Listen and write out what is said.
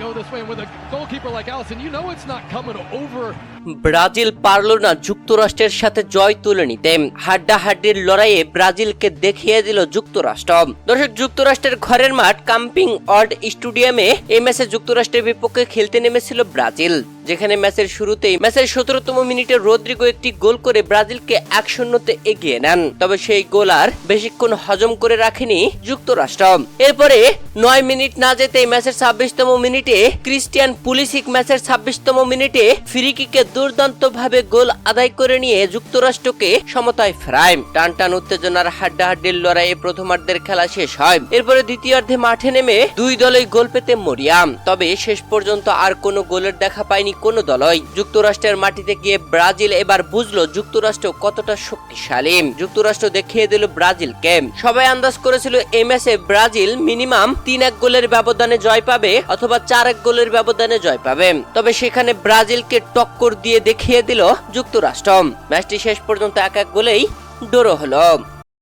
go this way. And with a goalkeeper like Allison, you know it's not coming over. Brazil পারল না যুক্তরাষ্ট্রের সাথে জয় তুলে নিতে হাড্ডাহাড্ডির লড়াইয়ে ব্রাজিলকে দেখিয়ে দিল যুক্তরাষ্ট্র দর্শক যুক্তরাষ্ট্রের ঘরের মাঠ কাম্পিং অর্ড স্টেডিয়ামে এই ম্যাচে যুক্তরাষ্ট্রের বিপক্ষে খেলতে নেমেছিল ব্রাজিল যেখানে ম্যাচের শুরুতেই, ম্যাচের সতেরোতম মিনিটে রদ্রিগো একটি গোল করে ব্রাজিলকে এক শূন্যতে এগিয়ে নেন। তবে সেই গোল আর বেশিক্ষণ হজম করে রাখেনি যুক্তরাষ্ট্র। এরপরে নয় মিনিট না যেতেই ম্যাচের ছাব্বিশতম মিনিটে ক্রিস্টিয়ান পুলিসিক ম্যাচের ছাব্বিশতম মিনিটে ফ্রি কিকে দুর্দান্ত ভাবে গোল আদায় করে নিয়ে যুক্তরাষ্ট্রকে সমতায় ফেরায়। টান টান উত্তেজনার হাড্ডাহাড্ডির লড়াইয়ে প্রথমার্ধের খেলা শেষ হয়। এরপরে দ্বিতীয়ার্ধে মাঠে নেমে দুই দলই গোল পেতে মরিয়াম তবে শেষ পর্যন্ত আর কোনো গোলের দেখা পায়নি কোনো দলই। যুক্তরাষ্ট্রের মাটিতে গিয়ে ব্রাজিল এবার বুঝলো যুক্তরাষ্ট্র কতটা শক্তিশালী। যুক্তরাষ্ট্র দেখিয়ে দিল ব্রাজিলকে। সবাই আন্দাজ করেছিল এই ম্যাচে ব্রাজিল মিনিমাম তিন এক গোলের ব্যবধানে জয় পাবে অথবা চার এক গোলের ব্যবধানে জয় পাবে। তবে সেখানে ব্রাজিলকে টক্কর দিয়ে দেখিয়ে দিল যুক্তরাষ্ট্র। ম্যাচটি শেষ পর্যন্ত এক এক গোলেই ডোরো হলো।